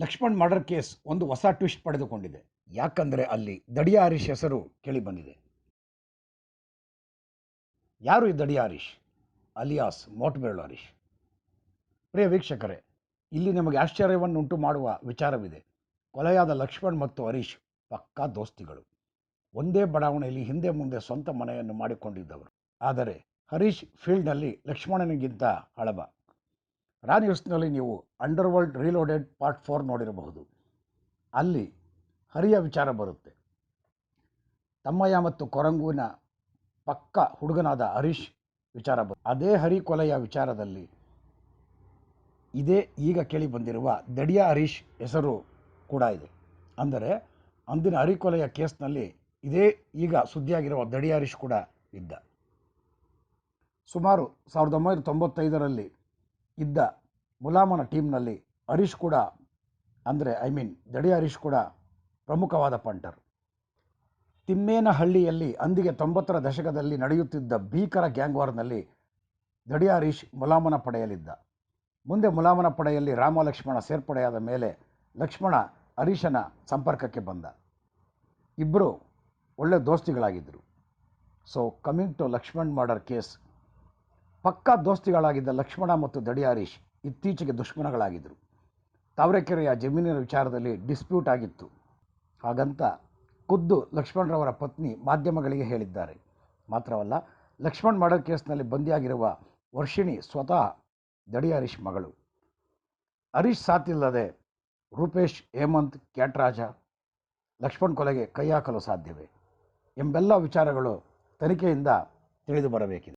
Lakshman murder case ಒಂದು ಹೊಸ twist ಪಡೆದುಕೊಂಡಿದೆ. ಯಾಕಂದರೆ ಅಲ್ಲಿ ದಡಿಯ ಹರೀಶ್ ಹೆಸರು ಕೇಳಿ ಬಂದಿದೆ ಯಾರು ಈ ದಡಿಯ ಹರೀಶ್ ಅಲಿಯಾಸ್ ಮೋಟ್ಬೇಳು ಹರೀಶ್ ಪ್ರಿಯ ವೀಕ್ಷಕರೇ, ಇಲ್ಲಿ ನಮಗೆ ಆಶ್ಚರ್ಯವನ್ನು ಉಂಟು ಮಾಡುವ ವಿಚಾರವಿದೆ. ಕೊಲೆಯಾದ ಲಕ್ಷ್ಮಣ್ ಮತ್ತು ಹರೀಶ್ ಪಕ್ಕಾ ದೋಸ್ತಿಗಳು. ಒಂದೇ ಬಡಾವಣೆಯಲ್ಲಿ ಹಿಂದೆ ಮುಂದೆ ಸ್ವಂತ ಮನೆಯನ್ನು ಮಾಡಿಕೊಂಡಿದ್ದವರು. ಆದರೆ ಹರೀಶ್ ಫೀಲ್ಡ್ನಲ್ಲಿ ಲಕ್ಷ್ಮಣನಿಗಿಂತ ಹಳಬ. ರಾ ನ್ಯೂಸ್ನಲ್ಲಿ ನೀವು underworld reloaded part four ನೋಡಿರಬಹುದು. ಅಲ್ಲಿ ಹರಿಯ ವಿಚಾರ ಬರುತ್ತೆ. ತಮ್ಮಯ್ಯ ಮತ್ತು ಕೊರಂಗುವಿನ ಪಕ್ಕ ಹುಡುಗನಾದ ಹರೀಶ್ ವಿಚಾರ ಬರುತ್ತೆ ಅದೇ ಹರಿ ಕೊಲೆಯ ವಿಚಾರದಲ್ಲಿ ಇದೇ ಈಗ ಕೇಳಿ ಬಂದಿರುವ ದಡಿಯ ಹರೀಶ್ ಹೆಸರು ಕೂಡ ಇದೆ. ಅಂದರೆ ಅಂದಿನ ಹರಿಕೊಲೆಯ ಕೇಸ್ನಲ್ಲಿ ಇದೇ ಈಗ ಸುದ್ದಿಯಾಗಿರುವ ದಡಿಯ ಹರೀಶ್ ಕೂಡ ಇದ್ದ. ಸುಮಾರು ಸಾವಿರದ ಒಂಬೈನೂರ ತೊಂಬತ್ತೈದರಲ್ಲಿ ಇದ್ದ ಮುಲಾಮನ ಟೀಮ್ನಲ್ಲಿ ಹರೀಶ್ ಕೂಡ ಅಂದರೆ ಐ ಮೀನ್ ದಡಿ ಹರೀಶ್ ಕೂಡ ಪ್ರಮುಖವಾದ ಪಂಟರ್ ತಿಮ್ಮೇನಹಳ್ಳಿಯಲ್ಲಿ ಅಂದಿಗೆ ತೊಂಬತ್ತರ ದಶಕದಲ್ಲಿ ನಡೆಯುತ್ತಿದ್ದ ಭೀಕರ ಗ್ಯಾಂಗ್ವಾರ್ನಲ್ಲಿ ದಡಿ ಹರೀಶ್ ಮುಲಾಮನ ಪಡೆಯಲಿದ್ದ. ಮುಂದೆ ಮುಲಾಮನ ಪಡೆಯಲ್ಲಿ ರಾಮ ಲಕ್ಷ್ಮಣ ಸೇರ್ಪಡೆಯಾದ ಮೇಲೆ ಲಕ್ಷ್ಮಣ ಹರೀಶನ ಸಂಪರ್ಕಕ್ಕೆ ಬಂದ. ಇಬ್ಬರು ಒಳ್ಳೆ ದೋಸ್ತಿಗಳಾಗಿದ್ದರು so coming to Lakshman murder case ಪಕ್ಕಾ ದೋಸ್ತಿಗಳಾಗಿದ್ದ ಲಕ್ಷ್ಮಣ ಮತ್ತು ದಡಿಯಾರೀಶ್ ಇತ್ತೀಚೆಗೆ ದುಶ್ಮನಗಳಾಗಿದ್ದರು ತಾವರೆಕೆರೆಯ ಜಮೀನಿನ ವಿಚಾರದಲ್ಲಿ ಡಿಸ್ಪ್ಯೂಟ್ ಆಗಿತ್ತು. ಹಾಗಂತ ಖುದ್ದು ಲಕ್ಷ್ಮಣರವರ ಪತ್ನಿ ಮಾಧ್ಯಮಗಳಿಗೆ ಹೇಳಿದ್ದಾರೆ. ಮಾತ್ರವಲ್ಲ, ಲಕ್ಷ್ಮಣ್ ಮರ್ಡರ್ ಕೇಸ್ನಲ್ಲಿ ಬಂದಿಯಾಗಿರುವ ವರ್ಷಿಣಿ ಸ್ವತಃ ದಡಿ ಹರೀಶ್ ಮಗಳು. ಹರೀಶ್ ಸಾತಿಲ್ಲದೆ ರೂಪೇಶ್, ಹೇಮಂತ್, ಕ್ಯಾಟ್ರಾಜ ಲಕ್ಷ್ಮಣ್ ಕೊಲೆಗೆ ಕೈ ಹಾಕಲು ಸಾಧ್ಯವೇ ಎಂಬೆಲ್ಲ ವಿಚಾರಗಳು ತನಿಖೆಯಿಂದ ತಿಳಿದು ಬರಬೇಕಿದೆ.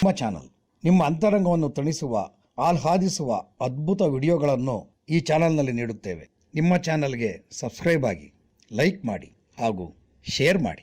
ನಿಮ್ಮ ಚಾನಲ್ ನಿಮ್ಮ ಅಂತರಂಗವನ್ನು ತಣಿಸುವ ಆಹ್ಲಾದಿಸುವ ಅದ್ಭುತ ವಿಡಿಯೋಗಳನ್ನು ಈ ಚಾನಲ್ನಲ್ಲಿ ನೀಡುತ್ತೇವೆ. ನಿಮ್ಮ ಚಾನಲ್ಗೆ ಸಬ್ಸ್ಕ್ರೈಬ್ ಆಗಿ ಲೈಕ್ ಮಾಡಿ ಹಾಗೂ ಶೇರ್ ಮಾಡಿ.